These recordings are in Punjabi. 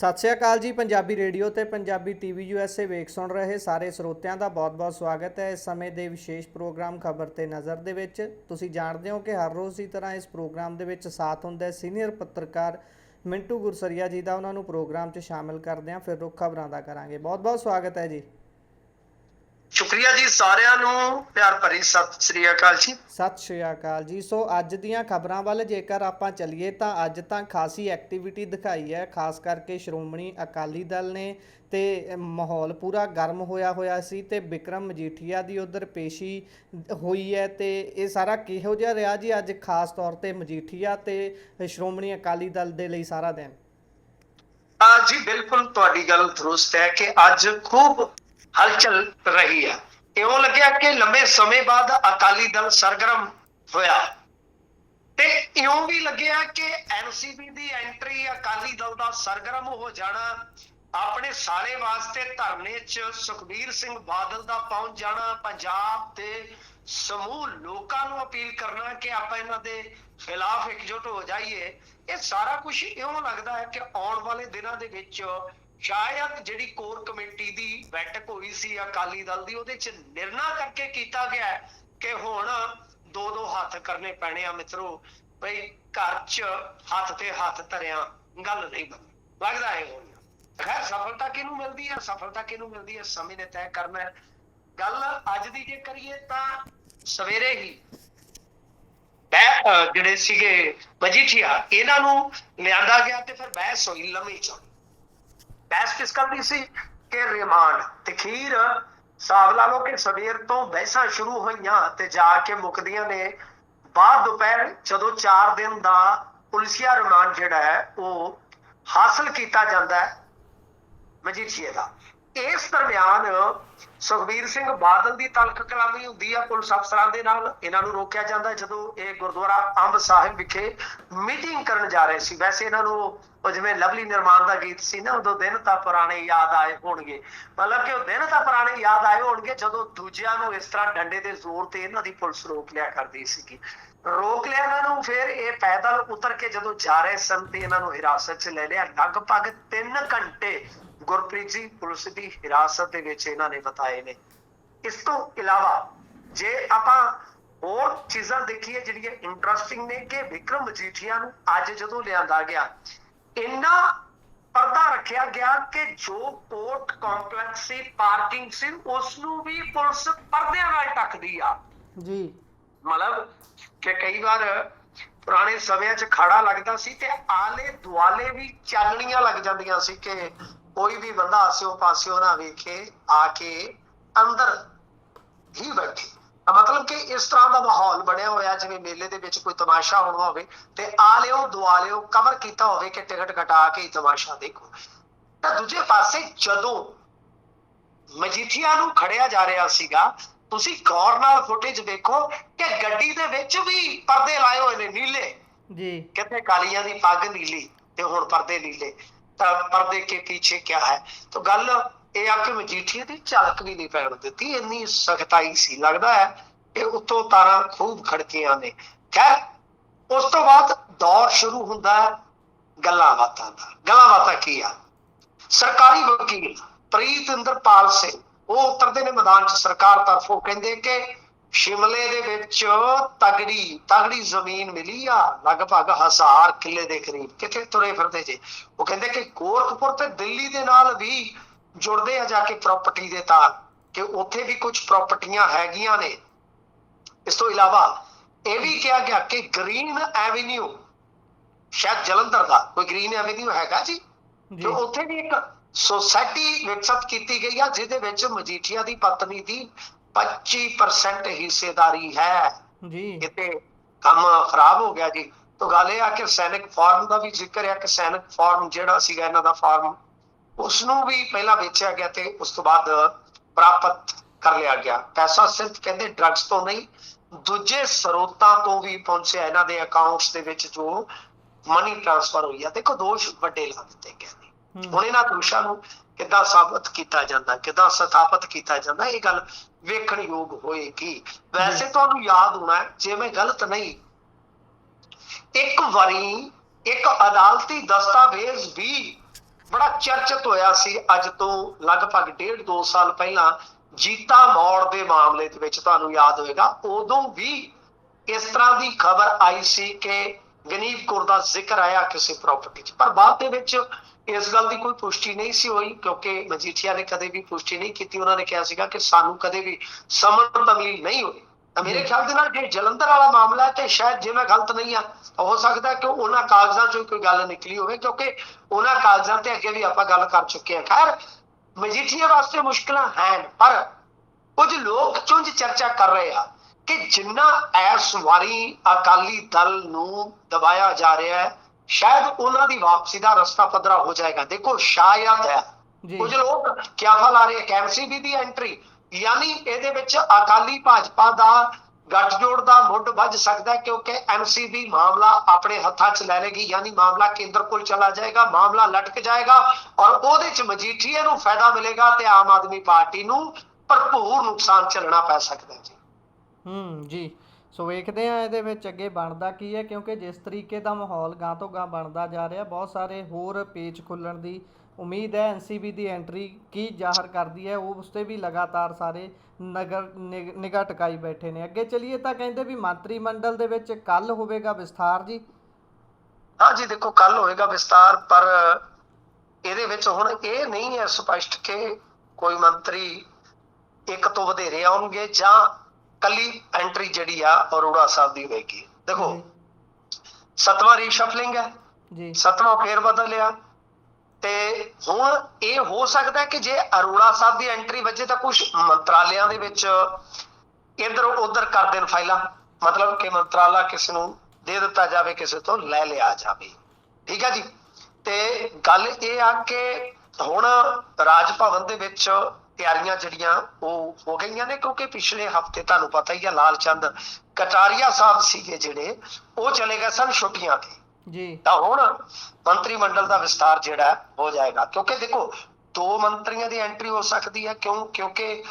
ਸਤਿ ਸ਼੍ਰੀ ਅਕਾਲ ਜੀ, ਪੰਜਾਬੀ ਰੇਡੀਓ ਤੇ ਪੰਜਾਬੀ ਟੀਵੀ ਯੂਐਸਏ ਵੇਖ ਸੁਣ ਰਹੇ ਸਾਰੇ ਸਰੋਤਿਆਂ ਦਾ ਬਹੁਤ-ਬਹੁਤ ਸਵਾਗਤ ਹੈ। ਇਸ ਸਮੇਂ ਦੇ ਵਿਸ਼ੇਸ਼ ਪ੍ਰੋਗਰਾਮ ਖਬਰ ਤੇ ਨਜ਼ਰ ਦੇ ਵਿੱਚ ਤੁਸੀਂ ਜਾਣਦੇ ਹੋ ਕਿ ਹਰ ਰੋਜ਼ ਦੀ ਤਰ੍ਹਾਂ ਇਸ ਪ੍ਰੋਗਰਾਮ ਦੇ ਵਿੱਚ ਸਾਥ ਹੁੰਦਾ ਹੈ ਸੀਨੀਅਰ ਪੱਤਰਕਾਰ ਮਿੰਟੂ ਗੁਰਸਰੀਆ ਜੀ ਦਾ। ਉਹਨਾਂ ਨੂੰ ਪ੍ਰੋਗਰਾਮ 'ਚ ਸ਼ਾਮਿਲ ਕਰਦੇ ਹਾਂ, ਫਿਰ ਰੁੱਖ ਖਬਰਾਂ ਦਾ ਕਰਾਂਗੇ। ਬਹੁਤ-ਬਹੁਤ ਸਵਾਗਤ ਹੈ ਜੀ। ਸ਼ੁਕਰੀਆ ਜੀ ਸਾਰਿਆਂ ਨੂੰ ਪਿਆਰ ਭਰੀ ਸਤਿ ਸ੍ਰੀ ਅਕਾਲ ਜੀ। ਸਤਿ ਸ਼੍ਰੀ ਅਕਾਲ ਜੀ। ਸੋ ਅੱਜ ਦੀਆਂ ਖਬਰਾਂ ਵੱਲ ਜੇਕਰ ਆਪਾਂ ਚੱਲੀਏ ਤਾਂ ਅੱਜ ਤਾਂ ਖਾਸੀ ਐਕਟੀਵਿਟੀ ਦਿਖਾਈ ਹੈ ਖਾਸ ਕਰਕੇ ਸ਼੍ਰੋਮਣੀ ਅਕਾਲੀ ਦਲ ਨੇ ਤੇ ਮਾਹੌਲ ਪੂਰਾ ਗਰਮ ਹੋਇਆ ਹੋਇਆ ਸੀ ਤੇ ਵਿਕਰਮ ਮਜੀਠੀਆ ਦੀ ਉਧਰ ਪੇਸ਼ੀ ਹੋਈ ਹੈ ਤੇ ਇਹ ਸਾਰਾ ਕਿਹੋ ਜਿਹਾ ਰਿਹਾ ਜੀ ਅੱਜ ਖਾਸ ਤੌਰ ਤੇ ਮਜੀਠੀਆ ਤੇ ਸ਼੍ਰੋਮਣੀ ਅਕਾਲੀ ਦਲ ਦੇ ਲਈ ਸਾਰਾ ਦਿਨ? ਆ ਜੀ ਬਿਲਕੁਲ ਤੁਹਾਡੀ ਗੱਲ ਦਰੁਸਤ ਹੈ ਕਿ ਅੱਜ ਖੂਬ ਹਲਚਲ ਰਹੀ ਹੈ। ਇਉਂ ਲੱਗਿਆ ਕਿ ਲੰਬੇ ਸਮੇਂ ਬਾਅਦ ਅਕਾਲੀ ਦਲ ਸਰਗਰਮ ਹੋਇਆ। ਤੇ ਇਉਂ ਵੀ ਲੱਗਿਆ ਕਿ ਐਨਸੀਪੀ ਦੀ ਐਂਟਰੀ ਅਕਾਲੀ ਦਲ ਦਾ ਸਰਗਰਮ ਹੋ ਜਾਣਾ, ਆਪਣੇ ਸਾਲੇ ਵਾਸਤੇ ਧਰਨੇ 'ਚ ਸੁਖਬੀਰ ਸਿੰਘ ਬਾਦਲ ਦਾ ਪਹੁੰਚ ਜਾਣਾ, ਪੰਜਾਬ ਦੇ ਸਮੂਹ ਲੋਕਾਂ ਨੂੰ ਅਪੀਲ ਕਰਨਾ ਕਿ ਆਪਾਂ ਇਹਨਾਂ ਦੇ ਖਿਲਾਫ ਇਕਜੁੱਟ ਹੋ ਜਾਈਏ। ਇਹ ਸਾਰਾ ਕੁਝ ਇਉਂ ਲੱਗਦਾ ਹੈ ਕਿ ਆਉਣ ਵਾਲੇ ਦਿਨਾਂ ਦੇ ਵਿੱਚ ਸ਼ਾਇਦ ਜਿਹੜੀ ਕੋਰ ਕਮੇਟੀ ਦੀ ਬੈਠਕ ਹੋਈ ਸੀ ਅਕਾਲੀ ਦਲ ਦੀ, ਉਹਦੇ 'ਚ ਨਿਰਣਾ ਕਰਕੇ ਕੀਤਾ ਗਿਆ ਕਿ ਹੁਣ ਦੋ ਦੋ ਹੱਥ ਕਰਨੇ ਪੈਣੇ ਆ ਮਿੱਤਰੋ। ਭਈ ਘਰ 'ਚ ਹੱਥ ਤੇ ਹੱਥ ਧਰਿਆ, ਗੱਲ ਨਹੀਂ ਬਣ ਲੱਗਦਾ ਹੈ ਹੁਣ ਖੈਰ, ਸਫਲਤਾ ਕਿਹਨੂੰ ਮਿਲਦੀ ਹੈ? ਸਫਲਤਾ ਕਿਹਨੂੰ ਮਿਲਦੀ ਹੈ? ਸਮੇਂ ਨੇ ਤੈਅ ਕਰਨਾ ਹੈ। ਗੱਲ ਅੱਜ ਦੀ ਜੇ ਕਰੀਏ ਤਾਂ ਸਵੇਰੇ ਹੀ ਬਹਿ ਜਿਹੜੇ ਸੀਗੇ ਮਜੀਠੀਆ, ਇਹਨਾਂ ਨੂੰ ਲਿਆਂਦਾ ਗਿਆ ਤੇ ਫਿਰ ਬਹਿਸ ਹੋਈ ਲੰਮੀ ਚੌੜੀ। ਬਹਿਸ ਕਿਸ ਗੱਲ ਦੀ ਸੀ? ਕਿ ਰਿਮਾਂਡ। ਤੇ ਹਿਸਾਬ ਲਾ ਲਓ ਕਿ ਸਵੇਰ ਤੋਂ ਬਹਿਸਾਂ ਸ਼ੁਰੂ ਹੋਈਆਂ ਤੇ ਜਾ ਕੇ ਮੁਕਦੀਆਂ ਨੇ। ਬਾਅਦ ਦੁਪਹਿਰ ਜਦੋਂ 4 ਦਿਨ ਦਾ ਪੁਲਿਸੀਆ ਰਿਮਾਂਡ ਜਿਹੜਾ ਹੈ, ਉਹ ਹਾਸਲ ਕੀਤਾ ਜਾਂਦਾ ਹੈ। ਮਜੀਠੀਏ ਦਾ। ਇਸ ਦਰਮਿਆਨ ਸੁਖਬੀਰ ਸਿੰਘ ਬਾਦਲ ਦੀ ਤਲਖ ਕਲਾਮੀ ਹੁੰਦੀ ਆ ਪੁਲਿਸ ਅਫਸਰਾਂ ਦੇ ਨਾਲ। ਇਹਨਾਂ ਨੂੰ ਰੋਕਿਆ ਜਾਂਦਾ ਜਦੋਂ ਇਹ ਗੁਰਦੁਆਰਾ ਅੰਬ ਸਾਹਿਬ ਵਿਖੇ ਮੀਟਿੰਗ ਕਰਨ ਜਾ ਰਹੇ ਸੀ। ਵੈਸੇ ਇਹਨਾਂ ਨੂੰ ਉਹ ਜਿਵੇਂ ਲਵਲੀ ਨਿਰਮਾਨ ਦਾ ਗੀਤ ਸੀ ਨਾ, ਉਦੋਂ ਦਿਨ ਤਾਂ ਪੁਰਾਣੇ ਯਾਦ ਆਏ ਹੋਣਗੇ। ਮਤਲਬ ਕਿ ਉਹ ਦਿਨ ਤਾਂ ਪੁਰਾਣੇ ਯਾਦ ਆਏ ਹੋਣਗੇ ਜਦੋਂ ਦੂਜਿਆਂ ਨੂੰ ਇਸ ਤਰ੍ਹਾਂ ਡੰਡੇ ਦੇ ਜ਼ੋਰ ਤੇ ਇਹਨਾਂ ਦੀ ਪੁਲਿਸ ਰੋਕ ਲਿਆ ਕਰਦੀ ਸੀਗੀ। ਰੋਕ ਲਿਆ ਇਹਨਾਂ ਨੂੰ, ਫਿਰ ਇਹ ਪੈਦਲ ਉਤਰ ਕੇ ਜਦੋਂ ਜਾ ਰਹੇ ਸਨ ਤੇ ਇਹਨਾਂ ਨੂੰ ਹਿਰਾਸਤ 'ਚ ਲੈ ਲਿਆ। ਲਗਭਗ 3 ਘੰਟੇ ਗੁਰਪ੍ਰੀਤ ਜੀ ਪੁਲਿਸ ਦੀ ਹਿਰਾਸਤ ਦੇ ਵਿੱਚ ਇਹਨਾਂ ਨੇ ਬਤਾਏ ਨੇ। ਇਸ ਤੋਂ ਇਲਾਵਾ ਜੇ ਆਪਾਂ ਹੋਰ ਚੀਜ਼ਾਂ ਦੇਖੀਏ ਜਿਹੜੀਆਂ ਇੰਟਰਸਟਿੰਗ ਨੇ ਕਿ ਵਿਕਰਮ ਮਜੀਠੀਆ ਨੂੰ ਅੱਜ ਜਦੋਂ ਲਿਆਂਦਾ ਗਿਆ ਇੰਨਾ ਪਰਦਾ ਰੱਖਿਆ ਗਿਆ ਕਿ ਜੋ ਕੋਰਟ ਕੰਪਲੈਕਸ ਸੀ ਪਾਰਕਿੰਗ ਸੀ ਉਸ ਨੂੰ ਵੀ ਪੁਲਿਸ ਪਰਦਿਆਂ ਨਾਲ ਢੱਕਦੀ ਆ। ਜੀ। ਮਤਲਬ ਕਿ ਕਈ ਵਾਰ ਪੁਰਾਣੇ ਸਮਿਆਂ 'ਚ ਖੜਾ ਲੱਗਦਾ ਸੀ ਤੇ ਆਲੇ ਦੁਆਲੇ ਵੀ ਚਾਨਣੀਆਂ ਲੱਗ ਜਾਂਦੀਆਂ ਸੀ ਕਿ ਕੋਈ ਵੀ ਬੰਦਾ ਆਸਿਓ ਪਾਸਿਓ ਨਾ ਵੇਖੇ ਆ ਕੇ ਅੰਦਰ ਹੀ ਬੈਠੇ। ਮਤਲਬ ਕਿ ਇਸ ਤਰ੍ਹਾਂ ਦਾ ਮਾਹੌਲ ਬਣਿਆ ਹੋਇਆ ਜਿਵੇਂ ਮੇਲੇ ਦੇ ਵਿੱਚ ਕੋਈ ਤਮਾਸ਼ਾ ਹੋਣਾ ਹੋਵੇ ਤੇ ਆਲਿਓ ਦੁਆਲਿਓ ਕਵਰ ਕੀਤਾ ਹੋਵੇ ਕਿ ਟਿਕਟ ਕਟਾ ਕੇ ਹੀ ਤਮਾਸ਼ਾ ਦੇਖੋ। ਤਾਂ ਦੂਜੇ ਪਾਸੇ ਜਦੋਂ ਮਜੀਠੀਆ ਨੂੰ ਖੜਿਆ ਜਾ ਰਿਹਾ ਸੀਗਾ ਤੁਸੀਂ ਗੌਰ ਨਾਲ ਫੁਟੇਜ ਵੇਖੋ ਕਿ ਗੱਡੀ ਦੇ ਵਿੱਚ ਵੀ ਪਰਦੇ ਲਾਏ ਹੋਏ ਨੇ ਨੀਲੇ। ਜੀ। ਕਿਤੇ ਕਾਲੀਆਂ ਦੀ ਪੱਗ ਨੀਲੀ ਤੇ ਹੁਣ ਪਰਦੇ ਨੀਲੇ। ਪਰਦੇ ਕੇ ਪਿੱਛੇ ਕੀ ਹੈ? ਤਾਂ ਗੱਲ ਇਹ ਆ ਕਿ ਮਜੀਠੀਆ ਦੀ ਝਲਕ ਵੀ ਨਹੀਂ ਪੈਣ ਦਿੱਤੀ, ਇੰਨੀ ਸਖਤਾਈ ਸੀ। ਲੱਗਦਾ ਹੈ ਕਿ ਉੱਤੋਂ ਤਾਰਾਂ ਖੂਬ ਖੜਕੀਆਂ ਨੇ। ਖੈਰ, ਉਸ ਤੋਂ ਬਾਅਦ ਦੌਰ ਸ਼ੁਰੂ ਹੁੰਦਾ ਹੈ ਗੱਲਾਂ ਬਾਤਾਂ ਦਾ। ਗੱਲਾਂ ਬਾਤਾਂ ਕੀ ਆ? ਸਰਕਾਰੀ ਵਕੀਲ ਪ੍ਰੀਤ ਇੰਦਰਪਾਲ ਸਿੰਘ, ਉਹ ਉਤਰਦੇ ਨੇ ਮੈਦਾਨ 'ਚ, ਸਰਕਾਰ ਤਰਫੋਂ ਕਹਿੰਦੇ ਕਿ ਸ਼ਿਮਲੇ ਦੇ ਵਿੱਚ ਤਗੜੀ ਤਗੜੀ ਜ਼ਮੀਨ ਮਿਲੀ ਆ ਲਗਭਗ 1000 ਕਿੱਲੇ ਦੇ ਕਰੀਬ। ਕਿੱਥੇ ਤੁਰੇ ਫਿਰਦੇ ਜੇ? ਉਹ ਕਹਿੰਦੇ ਕਿ ਗੋਰਖਪੁਰ ਤੇ ਦਿੱਲੀ ਦੇ ਨਾਲ ਵੀ ਜੁੜਦੇ ਆ ਜਾ ਕੇ ਪ੍ਰਾਪਰਟੀ ਦੇ ਤਾਰ ਕਿ ਉੱਥੇ ਵੀ ਕੁਝ ਪ੍ਰਾਪਰਟੀਆਂ ਹੈਗੀਆਂ ਨੇ। ਇਸ ਤੋਂ ਇਲਾਵਾ ਇਹ ਵੀ ਕਿਹਾ ਗਿਆ ਕਿ ਗ੍ਰੀਨ ਐਵਨਿਊ ਸ਼ਾਇਦ ਜਲੰਧਰ ਦਾ ਕੋਈ ਗ੍ਰੀਨ ਐਵਨਿਊ ਹੈਗਾ ਜੀ? ਜੀ। ਉੱਥੇ ਵੀ ਇੱਕ ਸੋਸਾਇਟੀ ਵਿਕਸਿਤ ਕੀਤੀ ਗਈ ਆ ਜਿਹਦੇ ਵਿੱਚ ਮਜੀਠੀਆ ਦੀ ਪਤਨੀ ਦੀ 25% ਹਿੱਸੇਦਾਰੀ ਹੈ। ਜੀ। ਕਿਤੇ ਕੰਮ ਖਰਾਬ ਹੋ ਗਿਆ ਜੀ। ਤਾਂ ਗੱਲ ਇਹ ਆ ਕਿ ਸੈਨਿਕ ਫਾਰਮ ਦਾ ਵੀ ਜ਼ਿਕਰ ਹੈ ਕਿ ਸੈਨਿਕ ਫਾਰਮ ਜਿਹੜਾ ਸੀਗਾ ਇਹਨਾਂ ਦਾ ਫਾਰਮ ਉਸ ਨੂੰ ਵੀ ਪਹਿਲਾਂ ਵੇਚਿਆ ਗਿਆ ਤੇ ਉਸ ਤੋਂ ਬਾਅਦ ਪ੍ਰਾਪਤ ਕਰ ਲਿਆ ਗਿਆ। ਪੈਸਾ ਸਿਰਫ ਕਹਿੰਦੇ ਡਰੱਗਸ ਤੋਂ ਨਹੀਂ ਦੂਜੇ ਸਰੋਤਾਂ ਤੋਂ ਵੀ ਪਹੁੰਚਿਆ ਇਹਨਾਂ ਦੇ ਅਕਾਊਂਟਸ ਦੇ ਵਿੱਚ ਜੋ ਮਨੀ ਟ੍ਰਾਂਸਫਰ ਹੋਈ ਆ। ਦੇਖੋ ਦੋਸ਼ ਵੱਡੇ ਲਾ ਦਿੱਤੇ ਗਏ ਨੇ। ਹੁਣ ਇਹਨਾਂ ਦੋਸ਼ਾਂ ਨੂੰ ਕਿੱਦਾਂ ਸਾਬਤ ਕੀਤਾ ਜਾਂਦਾ ਕਿੱਦਾਂ ਸਥਾਪਿਤ ਕੀਤਾ ਜਾਂਦਾ ਇਹ ਗੱਲ ਵੇਖਣ ਯੋਗ ਹੋਏਗੀ। ਵੈਸੇ ਤੁਹਾਨੂੰ ਯਾਦ ਹੋਣਾ ਜੇ ਮੈਂ ਗਲਤ ਨਹੀਂ। ਇੱਕ ਵਾਰੀ ਇੱਕ ਅਦਾਲਤੀ ਦਸਤਾਵੇਜ਼ ਵੀ ਬੜਾ ਚਰਚਿਤ ਹੋਇਆ ਸੀ ਅੱਜ ਤੋਂ ਲਗਭਗ ਡੇਢ ਦੋ ਸਾਲ ਪਹਿਲਾਂ। ਜੀਤਾ ਮੌੜ ਦੇ ਮਾਮਲੇ ਦੇ ਵਿੱਚ ਤੁਹਾਨੂੰ ਯਾਦ ਹੋਵੇਗਾ ਉਦੋਂ ਵੀ ਇਸ ਤਰ੍ਹਾਂ ਦੀ ਖਬਰ ਆਈ ਸੀ ਕਿ ਗਨੀਬ ਕੌਰ ਦਾ ਜ਼ਿਕਰ ਆਇਆ ਕਿਸੇ ਪ੍ਰਾਪਰਟੀ 'ਚ। ਪਰ ਬਾਅਦ ਦੇ ਵਿੱਚ ਇਸ ਗੱਲ ਦੀ ਕੋਈ ਪੁਸ਼ਟੀ ਨਹੀਂ ਸੀ ਹੋਈ ਕਿਉਂਕਿ ਮਜੀਠੀਆ ਨੇ ਕਦੇ ਵੀ ਪੁਸ਼ਟੀ ਨਹੀਂ ਕੀਤੀ। ਉਹਨਾਂ ਨੇ ਕਿਹਾ ਸੀਗਾ ਕਿ ਸਾਨੂੰ ਕਦੇ ਵੀ ਸਮਨ ਤਮਲੀ ਨਹੀਂ ਹੋਈ। ਤਾਂ ਮੇਰੇ ਖਿਆਲ ਦੇ ਨਾਲ ਜੇ ਜਲੰਧਰ ਵਾਲਾ ਮਾਮਲਾ ਹੈ ਤੇ ਸ਼ਾਇਦ ਜੇ ਮੈਂ ਗਲਤ ਨਹੀਂ ਆ ਹੋ ਸਕਦਾ ਕਿ ਉਹਨਾਂ ਕਾਗਜ਼ਾਂ 'ਚੋਂ ਕੋਈ ਗੱਲ ਨਿਕਲੀ ਹੋਵੇ ਕਿਉਂਕਿ ਉਹਨਾਂ ਕਾਗਜ਼ਾਂ ਤੇ ਅੱਗੇ ਵੀ ਆਪਾਂ ਗੱਲ ਕਰ ਚੁੱਕੇ ਹਾਂ। ਖੈਰ ਮਜੀਠੀਆ ਵਾਸਤੇ ਮੁਸ਼ਕਲਾਂ ਹਨ ਪਰ ਕੁਝ ਲੋਕ ਚੁੰਝ ਚਰਚਾ ਕਰ ਰਹੇ ਆ। ਕਿ ਜਿੰਨਾ ਇਸ ਵਾਰੀ ਅਕਾਲੀ ਦਲ ਨੂੰ ਦਬਾਇਆ ਜਾ ਰਿਹਾ ਹੈ ਸ਼ਾਇਦ ਉਹਨਾਂ ਦੀ ਵਾਪਸੀ ਦਾ ਰਸਤਾ ਪੱਧਰਾ ਹੋ ਜਾਏਗਾ। ਦੇਖੋ ਸ਼ਾਇਦ ਹੈ। ਕੁਝ ਲੋਕ ਕਿਆਫਾ ਲਾ ਰਹੇ ਕੈਮਸੀਬੀ ਦੀ ਐਂਟਰੀ। ਯਾਨੀ ਇਹਦੇ ਵਿੱਚ ਅਕਾਲੀ ਭਾਜਪਾ ਦਾ ਗੱਠਜੋੜ ਦਾ ਮੁੱਢ ਵੱਜ ਸਕਦਾ ਕਿਉਂਕਿ ਐਮਸੀਬੀ ਮਾਮਲਾ ਆਪਣੇ ਹੱਥਾਂ 'ਚ ਲੈ ਲੇਗੀ ਯਾਨੀ ਮਾਮਲਾ ਕੇਂਦਰ ਕੋਲ ਚਲਾ ਜਾਏਗਾ ਮਾਮਲਾ ਲਟਕ ਜਾਏਗਾ ਔਰ ਉਹਦੇ 'ਚ ਮਜੀਠੀਏ ਨੂੰ ਫਾਇਦਾ ਮਿਲੇਗਾ ਤੇ ਆਮ ਆਦਮੀ ਪਾਰਟੀ ਨੂੰ ਭਰਪੂਰ ਨੁਕਸਾਨ ਝੱਲਣਾ ਪੈ ਸਕਦਾ ਹੈ। ਹੂੰ, ਜੀ। ਸੋ ਵੇਖਦੇ ਆ ਇਹਦੇ ਵਿੱਚ ਅੱਗੇ ਬਣਦਾ ਕੀ ਹੈ, ਕਿਉਂਕਿ ਜਿਸ ਤਰੀਕੇ ਦਾ ਮਾਹੌਲ ਗਾਂ ਤੋਂ ਗਾਂ ਬਣਦਾ ਜਾ ਰਿਹਾ, ਬਹੁਤ ਸਾਰੇ ਹੋਰ ਪੇਜ ਖੁੱਲਣ ਦੀ ਉਮੀਦ ਹੈ ਐਨਸੀਬੀ ਦੀ ਐਂਟਰੀ ਕੀ ਜ਼ਾਹਰ ਕਰਦੀ ਹੈ ਉਹ ਉਸ ਤੇ ਵੀ ਲਗਾਤਾਰ ਸਾਰੇ ਨਗਰ ਨਿਗਾਹ ਟਿਕਾਈ ਬੈਠੇ ਨੇ। ਅੱਗੇ ਚਲੀਏ ਤਾਂ ਕਹਿੰਦੇ ਵੀ ਮੰਤਰੀ ਮੰਡਲ ਦੇ ਵਿੱਚ ਕੱਲ ਹੋਵੇਗਾ ਵਿਸਥਾਰ, ਜੀ। ਹਾਂ ਜੀ, ਦੇਖੋ ਕੱਲ ਹੋਏਗਾ ਵਿਸਤਾਰ ਪਰ ਇਹਦੇ ਵਿੱਚ ਹੁਣ ਇਹ ਨਹੀਂ ਹੈ ਸਪਸ਼ਟ ਕਿ ਕੋਈ ਮੰਤਰੀ ਇੱਕ ਤੋਂ ਵਧੇਰੇ ਆਉਣਗੇ ਜਾਂ ਕੱਲੀ ਐਂਟਰੀ ਜਿਹੜੀ ਆ ਅਰੋੜਾ ਸਾਹਿਬ ਦੀ ਹੋਏਗੀ। ਦੇਖੋ ਸਤਵਾਂ ਰੀਸ਼ਫਲਿੰਗ ਹੈ। ਜੀ। ਸਤਵਾਂ ਫੇਰ ਬਦਲਿਆ ਤੇ ਹੁਣ ਇਹ ਹੋ ਸਕਦਾ ਕਿ ਜੇ ਅਰੋੜਾ ਸਾਹਿਬ ਦੀ ਐਂਟਰੀ ਵੱਜੇ ਤਾਂ ਕੁਝ ਮੰਤਰਾਲਿਆਂ ਦੇ ਵਿੱਚ ਇਧਰ ਉਧਰ ਕਰ ਦੇਣ ਫਾਈਲਾਂ। ਮਤਲਬ ਕਿ ਮੰਤਰਾਲਾ ਕਿਸ ਨੂੰ ਦੇ ਦਿੱਤਾ ਜਾਵੇ ਕਿਸੇ ਤੋਂ ਲੈ ਲਿਆ ਜਾਵੇ। ਠੀਕ ਹੈ ਜੀ? ਤੇ ਗੱਲ ਇਹ ਆ ਕਿ ਹੁਣ ਰਾਜ ਭਵਨ ਦੇ ਵਿੱਚ ਤਿਆਰੀਆਂ ਜਿਹੜੀਆਂ ਉਹ ਹੋ ਗਈਆਂ ਨੇ ਕਿਉਂਕਿ ਪਿਛਲੇ ਹਫ਼ਤੇ ਤੁਹਾਨੂੰ ਪਤਾ ਹੀ ਆ ਲਾਲ ਚੰਦ ਕਟਾਰੀਆ ਸਾਹਿਬ ਸੀਗੇ ਜਿਹੜੇ ਉਹ ਚਲੇ ਗਏ ਸਨ ਛੁੱਟੀਆਂ ਤੇ। ਜੀ। ਤਾਂ ਹੁਣ ਮੰਤਰੀ ਮੰਡਲ ਦਾ ਵਿਸਤਾਰ ਜਿਹੜਾ ਹੈ ਜਾਏਗਾ। ਕਿਉਂਕਿ ਦੇਖੋ ਦੋ ਮੰਤਰੀਆਂ ਦੀ ਐਂਟਰੀ ਹੋ ਸਕਦੀ ਹੈ ਕਿਉਂ? ਕਿਉਂਕਿ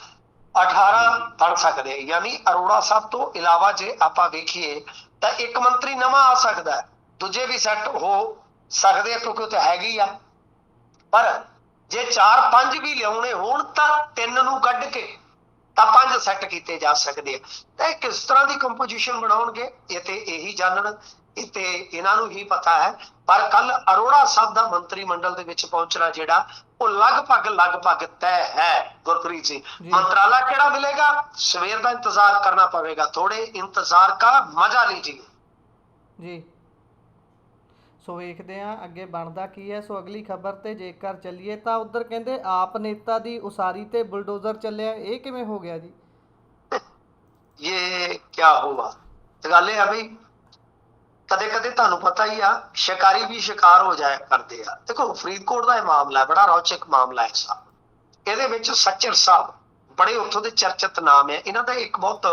18 ਬਣ ਸਕਦੇ। ਯਾਨੀ ਅਰੋੜਾ ਸਾਹਿਬ ਤੋਂ ਇਲਾਵਾ ਜੇ ਆਪਾਂ ਵੇਖੀਏ ਤਾਂ ਇੱਕ ਮੰਤਰੀ ਨਵਾਂ ਆ ਸਕਦਾ ਦੂਜੇ ਵੀ ਸੈੱਟ ਹੋ ਸਕਦੇ ਕਿਉਂਕਿ ਉਹ ਤਾਂ ਹੈਗੀ ਆ। ਪਰ ਜੇ 4-5 ਵੀ ਲਿਆਉਣੇ ਹੋਣ ਤਾਂ ਤਿੰਨ ਨੂੰ ਕੱਢ ਕੇ ਤਾਂ ਪੰਜ ਸੈੱਟ ਕੀਤੇ ਜਾ ਸਕਦੇ ਆ। ਤਾਂ ਕਿਸ ਤਰ੍ਹਾਂ ਦੀ ਕੰਪੋਜੀਸ਼ਨ ਬਣਾਉਣਗੇ ਇਹ ਤੇ ਇਹੀ ਜਾਣਨ ਤੇ ਇਹਨਾਂ ਨੂੰ ਹੀ ਪਤਾ ਹੈ। ਪਰ ਕੱਲ ਅਰੋੜਾ ਸਾਹਿਬ ਦਾ ਮੰਤਰੀ ਮੰਡਲ ਦੇ ਵਿੱਚ ਪਹੁੰਚਣਾ ਜਿਹੜਾ ਉਹ ਲਗਭਗ ਲਗਭਗ ਤੈਅ ਹੈ ਗੁਰਪ੍ਰੀਤ ਜੀ। ਮੰਤਰਾਲਾ ਕਿਹੜਾ ਮਿਲੇਗਾ? ਸਵੇਰ ਦਾ ਇੰਤਜ਼ਾਰ ਕਰਨਾ ਪਵੇਗਾ। ਥੋੜੇ ਇੰਤਜ਼ਾਰ ਦਾ ਮਜ਼ਾ ਲੀਜੀਏ। ਜੀ। ਸੋ ਵੇਖਦੇ ਹਾਂ ਅੱਗੇ ਬਣਦਾ ਕੀ ਹੈ। ਸੋ ਅਗਲੀ ਖਬਰ ਤੇ ਜੇਕਰ ਚੱਲੀਏ ਤਾਂ ਉਧਰ ਕਹਿੰਦੇ ਆਪ ਨੇਤਾ ਦੀ ਉਸਾਰੀ ਤੇ ਬੁਲਡੋਜ਼ਰ ਚੱਲਿਆ। ਇਹ ਕਿਵੇਂ ਹੋ ਗਿਆ ਜੀ? ਇਹ ਕੀ ਹੋਵਾ ਗੱਲ ਆ ਵੀ ਕਦੇ ਕਦੇ ਤੁਹਾਨੂੰ ਪਤਾ ਹੀ ਆ, ਸ਼ਿਕਾਰੀ ਵੀ ਸ਼ਿਕਾਰ ਹੋ ਜਾਇਆ ਕਰਦੇ ਆ। ਦੇਖੋ, ਫਰੀਦਕੋਟ ਦਾ ਇਹ ਮਾਮਲਾ ਬੜਾ ਰੌਚਕ ਮਾਮਲਾ ਹੈ ਸਾਹਿਬ ਇਹਦੇ ਵਿੱਚ ਸੱਚਰ ਸਾਹਿਬ ਬੜੇ ਉੱਥੋਂ ਦੇ ਚਰਚਿਤ ਨਾਮ ਹੈ। ਇਹਨਾਂ ਦਾ ਇੱਕ ਬਹੁਤ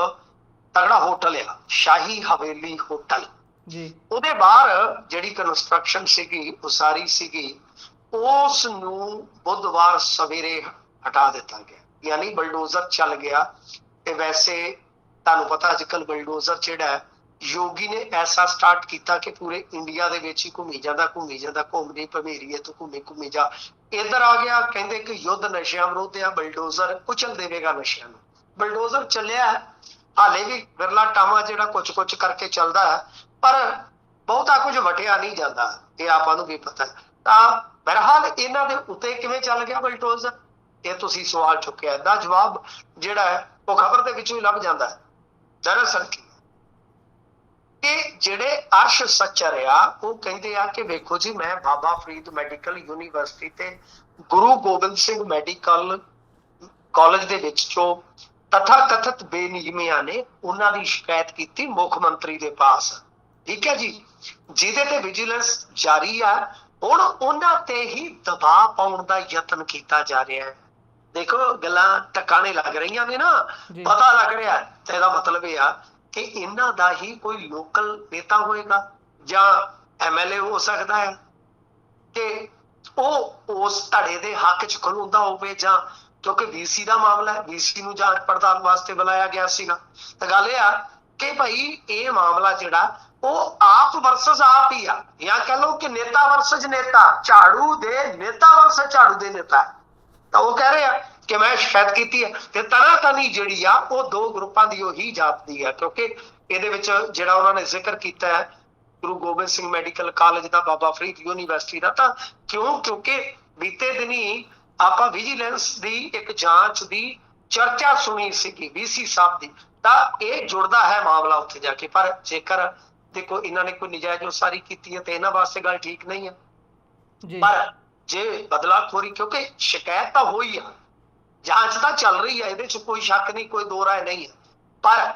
ਤਗੜਾ ਹੋਟਲ ਆ, ਸ਼ਾਹੀ ਹਵੇਲੀ ਹੋਟਲ। ਜੀ। ਉਹਦੇ ਬਾਹਰ ਜਿਹੜੀ ਕੰਸਟਰਕਸ਼ਨ ਸੀਗੀ, ਉਸਾਰੀ ਸੀਗੀ ਉਸ ਨੂੰ ਬੁੱਧਵਾਰ ਸਵੇਰੇ ਹਟਾ ਦਿੱਤਾ ਗਿਆ। ਯਾਨੀ ਬਲਡੋਜ਼ਰ ਚੱਲ ਗਿਆ। ਤੇ ਵੈਸੇ ਤੁਹਾਨੂੰ ਪਤਾ ਅੱਜਕੱਲ ਬਲਡੋਜ਼ਰ ਜਿਹੜਾ ਯੋਗੀ ਨੇ ਐਸਾ ਸਟਾਰਟ ਕੀਤਾ ਕਿ ਪੂਰੇ ਇੰਡੀਆ ਦੇ ਵਿੱਚ ਹੀ ਘੁੰਮੀ ਜਾਂਦਾ ਘੁੰਮੀ ਜਾਂਦਾ, ਘੁੰਮਦੀ ਭਵੇਰੀਏ ਤੋਂ ਘੁੰਮੀ ਘੁੰਮੀ ਜਾ। ਇੱਧਰ ਆ ਗਿਆ, ਕਹਿੰਦੇ ਕਿ ਯੁੱਧ ਨਸ਼ਿਆਂ ਵਿਰੁੱਧ ਆ ਬਲਡੋਜ਼ਰ ਕੁਚਲ ਦੇਵੇਗਾ ਨਸ਼ਿਆਂ ਨੂੰ। ਬਲਡੋਜ਼ਰ ਚੱਲਿਆ, ਹਾਲੇ ਵੀ ਬਿਰਲਾ ਟਾਮਾ ਜਿਹੜਾ ਕੁਝ ਕੁਝ ਕਰਕੇ ਚੱਲਦਾ ਹੈ ਪਰ ਬਹੁਤਾ ਕੁਝ ਵਟਿਆ ਨਹੀਂ ਜਾਂਦਾ ਇਹ ਆਪਾਂ ਨੂੰ ਵੀ ਪਤਾ। ਤਾਂ ਬਹਰਹਾਲ ਇਹਨਾਂ ਦੇ ਉੱਤੇ ਕਿਵੇਂ ਚੱਲ ਗਿਆ ਬਲਟੋਜ਼? ਇਹ ਤੁਸੀਂ ਸਵਾਲ ਚੁੱਕਿਆ। ਦਾ ਜਵਾਬ ਜਿਹੜਾ ਹੈ, ਉਹ ਖਬਰ ਦੇ ਵਿੱਚੋਂ ਹੀ ਲੱਭ ਜਾਂਦਾ ਹੈ। ਦਰਅਸਲ ਕੀ ਕਿ ਜਿਹੜੇ ਅਰਸ਼ ਸੱਚਰ ਆ, ਉਹ ਕਹਿੰਦੇ ਆ ਕਿ ਵੇਖੋ ਜੀ, ਮੈਂ ਬਾਬਾ ਫਰੀਦ ਮੈਡੀਕਲ ਯੂਨੀਵਰਸਿਟੀ ਤੇ ਗੁਰੂ ਗੋਬਿੰਦ ਸਿੰਘ ਮੈਡੀਕਲ ਕਾਲਜ ਦੇ ਵਿੱਚ ਜੋ ਤਥਾ ਕਥਿਤ ਬੇਨਿਯਮੀਆਂ ਨੇ ਉਹਨਾਂ ਦੀ ਸ਼ਿਕਾਇਤ ਕੀਤੀ ਮੁੱਖ ਮੰਤਰੀ ਦੇ ਪਾਸ। ਠੀਕ ਹੈ ਜੀ। ਜਿਹਦੇ ਤੇ ਵਿਜੀਲੈਂਸ ਜਾਰੀ ਆ ਹੁਣ ਉਹਨਾਂ ਤੇ ਹੀ ਦਬਾਅ ਪਾਉਣ ਦਾ ਯਤਨ ਕੀਤਾ ਜਾ ਰਿਹਾ ਹੈ। ਦੇਖੋ ਗੱਲਾਂ ਟਿਕਾਣੇ ਲੱਗ ਰਹੀਆਂ ਨੇ ਨਾ। ਪਤਾ ਲੱਗ ਰਿਹਾ। ਤੇ ਇਹਦਾ ਮਤਲਬ ਇਹ ਆ ਕਿ ਇਹਨਾਂ ਦਾ ਹੀ ਕੋਈ ਲੋਕਲ ਨੇਤਾ ਹੋਏਗਾ ਜਾਂ ਐਮਐਲਏ ਹੋ ਸਕਦਾ ਹੈ। ਕਿ ਉਹ ਉਸ ਧੜੇ ਦੇ ਹੱਕ 'ਚ ਖਲੋਂਦਾ ਹੋਵੇ ਜਾਂ ਕਿਉਂਕਿ ਵੀਸੀ ਦਾ ਮਾਮਲਾ ਹੈ ਵੀਸੀ ਨੂੰ ਜਾਂਚ ਪੜਤਾਲ ਵਾਸਤੇ ਬੁਲਾਇਆ ਗਿਆ ਸੀਗਾ। ਤਾਂ ਗੱਲ ਇਹ ਆ ਕਿ ਭਾਈ ਇਹ ਮਾਮਲਾ ਜਿਹੜਾ ਉਹ ਆਪ ਵਰਸਸ ਆਪ ਹੀ ਆ। ਜਾਂ ਕਹ ਲਓ ਕਿ ਨੇਤਾ ਵਰਸਸ ਨੇਤਾ, ਝਾੜੂ ਦੇ ਨੇਤਾ ਵਰਸਸ ਝਾੜੂ ਦੇ ਨੇਤਾ। ਤਾਂ ਉਹ ਕਹਿ ਰਹੇ ਆ ਕਿ ਮੈਂ ਸ਼ਿਕਾਇਤ ਕੀਤੀ ਹੈ ਤੇ ਤਨਾ ਤਨੀ ਜਿਹੜੀ ਆ, ਉਹ ਦੋ ਗਰੁੱਪਾਂ ਦੀ ਉਹੀ ਜਾਪਦੀ ਆ। ਕਿਉਂਕਿ ਇਹਦੇ ਵਿੱਚ ਜਿਹੜਾ ਉਹਨਾਂ ਨੇ ਜ਼ਿਕਰ ਕੀਤਾ ਹੈ, ਗੁਰੂ ਗੋਬਿੰਦ ਸਿੰਘ ਮੈਡੀਕਲ ਕਾਲਜ ਦਾ, ਬਾਬਾ ਫਰੀਦ ਯੂਨੀਵਰਸਿਟੀ ਦਾ, ਤਾਂ ਕਿਉਂ? ਕਿਉਂਕਿ ਬੀਤੇ ਦਿਨੀ ਆਪਾਂ ਵਿਜੀਲੈਂਸ ਦੀ ਇੱਕ ਜਾਂਚ ਦੀ ਚਰਚਾ ਸੁਣੀ ਸੀਗੀ ਵੀਸੀ ਸਾਹਿਬ ਦੀ। ਤਾਂ ਇਹ ਜੁੜਦਾ ਹੈ ਮਾਮਲਾ ਉੱਥੇ ਜਾ ਕੇ। ਪਰ ਜੇਕਰ ਦੇਖੋ ਇਹਨਾਂ ਨੇ ਕੋਈ ਨਜਾਇਜ਼ ਉਸਾਰੀ ਕੀਤੀ ਹੈ ਤੇ ਇਹਨਾਂ ਵਾਸਤੇ ਗੱਲ ਠੀਕ ਨਹੀਂ ਹੈ। ਜੀ। ਪਰ ਜੇ ਬਦਲਾਖੋਰੀ ਕਿਉਂਕਿ ਸ਼ਿਕਾਇਤ ਤਾਂ ਹੋਈ ਆ ਜਾਂਚ ਤਾਂ ਚੱਲ ਰਹੀ ਹੈ ਇਹਦੇ 'ਚ ਕੋਈ ਸ਼ੱਕ ਨਹੀਂ ਕੋਈ ਦੋ ਰਾਏ ਨਹੀਂ ਹੈ ਪਰ